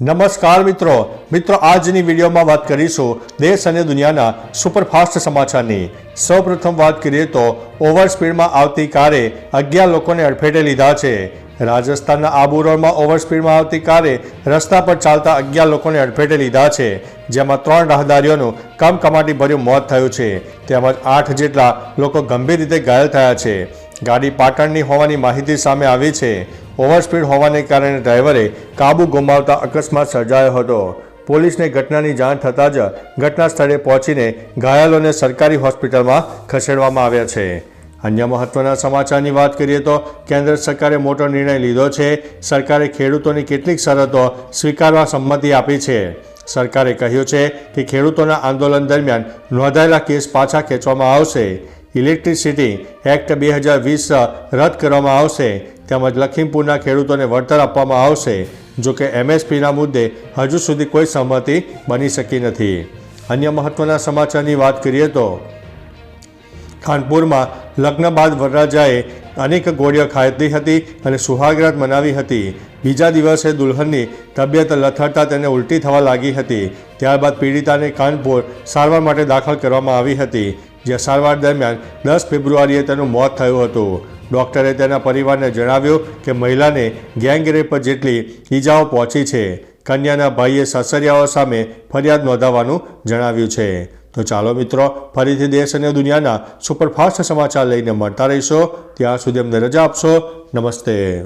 નમસ્કાર મિત્રો. મિત્રો, આજની વિડીયોમાં વાત કરીશું દેશ અને દુનિયાના સુપરફાસ્ટ સમાચારની. સૌપ્રથમ વાત કરીએ તો ઓવર સ્પીડમાં આવતી કારે અગિયાર લોકોને અડફેટે લીધા છે. રાજસ્થાનના આબુ રોડમાં ઓવર સ્પીડમાં આવતી કારે રસ્તા પર ચાલતા અગિયાર લોકોને અડફેટે લીધા છે. જેમાં ત્રણ રાહદારીઓનું કમકમાટી ભર્યું મોત થયું છે. તેમજ આઠ જેટલા લોકો ગંભીર રીતે ઘાયલ થયા છે. ગાડી પાટણની હોવાની માહિતી સામે આવી છે. ઓવરસ્પીડ હોવાને કારણે ડ્રાઈવરે કાબુ ગુમાવતા અકસ્માત સર્જાયો હતો. પોલીસને ઘટનાની જાણ થતાં જ ઘટના સ્થળે પહોંચીને ઘાયલોને સરકારી હોસ્પિટલમાં ખસેડવામાં આવ્યા છે. અન્ય મહત્વના સમાચારની વાત કરીએ તો કેન્દ્ર સરકારે મોટો નિર્ણય લીધો છે. સરકારે ખેડૂતોની કેટલીક શરતો સ્વીકારવા સંમતિ આપી છે. સરકારે કહ્યું છે કે ખેડૂતોના આંદોલન દરમિયાન નોંધાયેલા કેસ પાછા ખેંચવામાં આવશે. ઇલેક્ટ્રિસિટી એક્ટ બે હજાર વીસ રદ કરવામાં આવશે. તેમજ લખીમપુરના ખેડૂતોને વળતર આપવામાં આવશે, જો કે એમએસપીના મુદ્દે હજુ સુધી કોઈ સહમતિ બની શકી નથી. અન્ય મહત્વના સમાચારની વાત કરીએ તો, ખાનપુરમાં લગ્ન બાદ વરરાજાએ અનેક ગોળીઓ ખાધી હતી અને સુહાગરાત મનાવી હતી. બીજા દિવસે દુલ્હનની તબિયત લથડતા તેને ઉલટી થવા લાગી હતી. ત્યારબાદ પીડિતાને કાનપુર સારવાર માટે દાખલ કરવામાં આવી હતી જ્યાં સારવાર દરમિયાન દસ ફેબ્રુઆરીએ તેનું મોત થયું હતું. ડોક્ટરે તેના પરિવારને જણાવ્યું કે મહિલાને ગેંગરેપ જેટલી ઈજાઓ પહોંચી છે. કન્યાના ભાઈએ સસરિયાઓ સામે ફરિયાદ નોંધાવવાનું જણાવ્યું છે. તો ચાલો મિત્રો, ફરીથી દેશ અને દુનિયાના સુપરફાસ્ટ સમાચાર લઈને મળતા રહીશો. ત્યાં સુધી અમને રજા આપશો. નમસ્તે.